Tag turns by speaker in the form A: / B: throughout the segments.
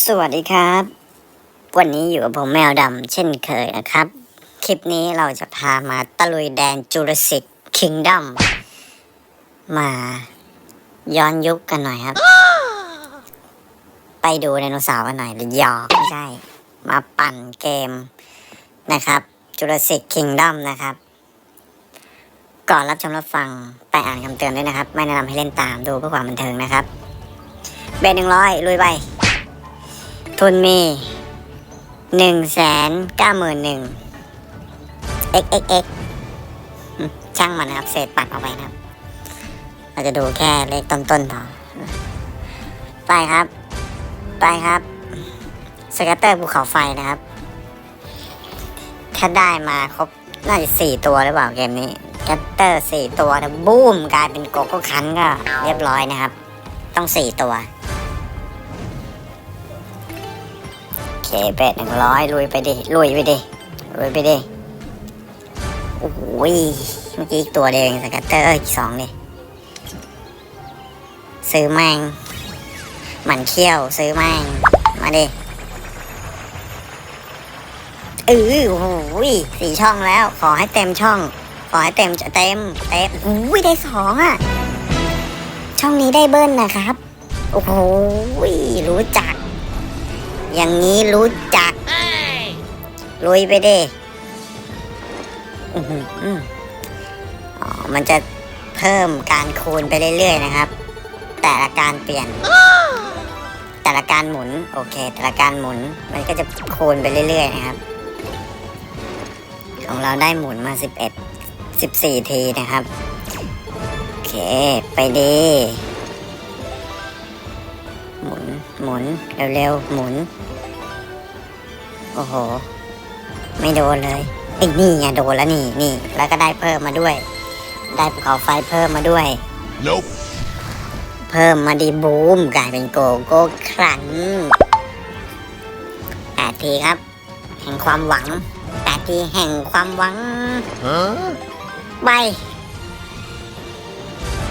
A: สวัสดีครับ วันนี้อยู่กับผมแมวดำเช่นเคยนะครับ คลิปนี้เราจะพามาตะลุยแดนจูราสสิกคิงด o มมาย้อนยุคกันหน่อยครับ ไปดูไดโนเสาร์กันหน่อยหรือยอไม่ใช่ มาปั่นเกมนะครับจูราสสิกคิงด o มนะครับ ก่อนรับชมรับฟังไปอ่านคำเตือนด้วยนะครับ ไม่แนะนำให้เล่นตามดูเพื่อความบันเทิงนะครับ เบนหนึ่งร้อยลุยไป ทุนมีหนึ่งแสนเก้าหมื่นหนึ่ง xxx อืมช่างมันนะครับ เศษปัดออกไปนะครับ เราจะดูแค่เลขต้นๆพอไปครับ ไปครับสเกตเตอร์ภูเขาไฟนะครับ ถ้าได้มาครบ น่าจะสี่ตัวหรือเปล่าเกมนี้สเกตเตอร์สี่ตัวนะบูมกลายเป็นโกโก้คันก็เรียบร้อยนะครับ ต้องสี่ตัว เคเป็ดหนึ่งร้อยลุยไปดิลุยไปดิลุยไปดิโอ้โหยเมื่อกี้อีกตัวเดงสกัตเตอร์อีกสองดิซื้อแมงหมันเขี้ยวซื้อแมงมาดิเออโอ้โหยสี่ช่องแล้ว ขอให้เต็มช่อง ขอให้เต็มจะเต็มเต็มโอ้ยได้สองอะ ช่องนี้ได้เบิ้ลนะครับ โอ้โหรู้จัก อย่างนี้รู้จักลุยไปดิอื้อหืออื้ออ๋อ มันจะเพิ่มการคูณไปเรื่อยๆนะครับ แต่ละการเปลี่ยน แต่ละการหมุน โอเค แต่ละการหมุน มันก็จะคูณไปเรื่อยๆนะครับ ของเราได้หมุนมาสิบเอ็ดสิบสี่ทีนะครับ โอเค ไปดี หมุน หมุน เร็วๆ หมุน โอ้โห ไม่โดนเลยไอ้นี่ไงโดนแล้วนี่นี่ แล้วก็ได้เพิ่มมาด้วย ได้ภูเขาไฟเพิ่มมาด้วย
B: Nope.
A: เพิ่มมาดีบูมกลายเป็นโกโก้ครันแปดทีครับ แห่งความหวังแปดทีแห่งความหวัง
B: Huh?
A: ไป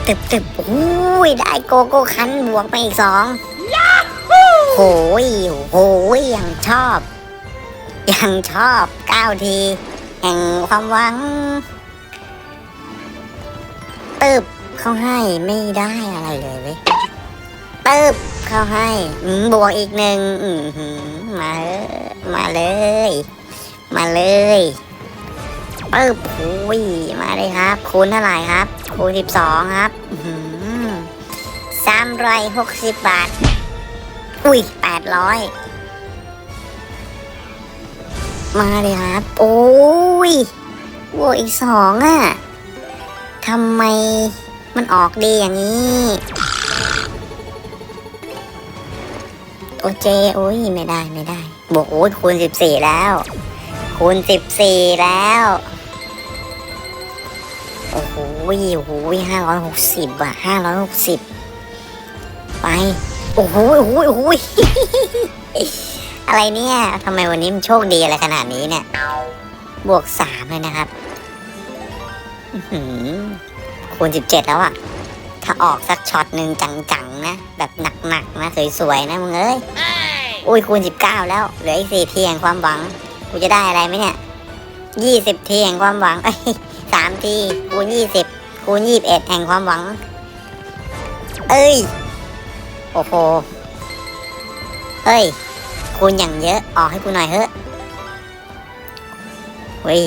A: ตึบตึบอุ้ยได้โกโก้คันบวกไปอีกสอง โหยโหยยังชอบ ยังชอบเก้าที แห่งความหวังตึบเข้าให้ไม่ได้อะไรเลยเว้ยตึบเข้าให้บวกอีกหนึ่งมามาเลย มาเลยตึบโอ้ยมาเลยครับ คูณเท่าไหร่ครับ คูณสิบสองครับสามร้อยหกสิบบาท อุ้ยแปดร้อยมาเลยครับ โอ้ยบวกอีกสองอะทำไมมันออกดีอย่างนี้ โอเจ โอ้ย ไม่ได้ไม่ได้ บวกโอ้ยคูณสิบสี่แล้ว คูณสิบสี่แล้ว โอ้โหโอ้โหห้าร้อยหกสิบอะห้าร้อยหกสิบไป โอ้โหโอ้โหโอ้โหอะไรเนี่ยทำไมวันนี้มันโชคดีอะไรขนาดนี้เนี่ย บวกสามเลยนะครับคูณสิบเจ็ดแล้วอะถ้าออกสักช็อตหนึ่งจังๆนะ แบบหนักๆนะสวยๆนะมึงเอ้ยอุ้ยคูณสิบเก้าแล้วเหลืออีกสี่ทีแห่งความหวัง กูจะได้อะไรไหมเนี่ยยี่สิบทีแห่งความหวังเอ้สามทีคูณยี่สิบคูณยี่สิบเอ็ดแห่งความหวัง เอ้ย โอ้โห เฮ้ย คูณอย่างเยอะ ออกให้กูหน่อยเถอะเฮ้ย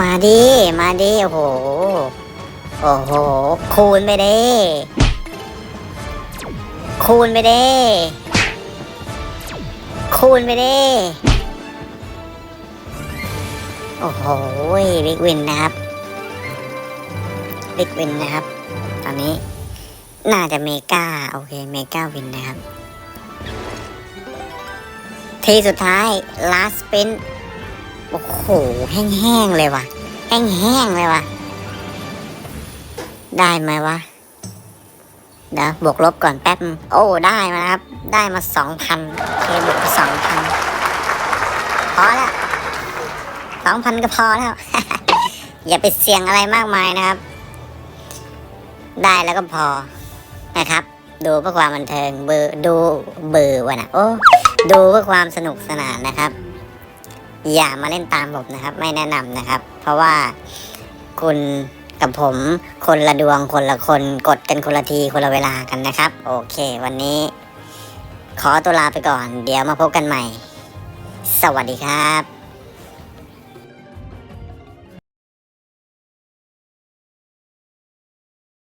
A: มาดิ มาดิ โอ้โห โอ้โห คูณไปเด้คูณไปเด้คูณไปเด้โอ้โหบิ๊กวินนะครับ บิ๊กวินนะครับ ตอนนี้ น่าจะเมกาโอเคเมกาวินนะครับ ทีสุดท้าย last spin โอ้โห แห้งๆเลยว่ะ แห้งๆเลยว่ะ ได้ไหมวะเดี๋ยวบวกลบก่อนแป๊บ โอ้ ได้มาครับ ได้มาสองพันเคบวกไปสองพันพอแล้วสองพันก็พอแล้ว อย่าไปเสี่ยงอะไรมากมายนะครับ ได้แล้วก็พอ นะครับ ดูเพื่อความบันเทิงเบอร์ดูเบอร์วะนะโอ้ดูเพื่อความสนุกสนานนะครับ อย่ามาเล่นตามผมนะครับ ไม่แนะนำนะครับ เพราะว่าคุณกับผมคนละดวงคนละคนกดกันคนละทีคนละเวลากันนะครับ โอเค วันนี้ ขอตัวลาไปก่อน เดี๋ยวมาพบกันใหม่ สวัสดีครับ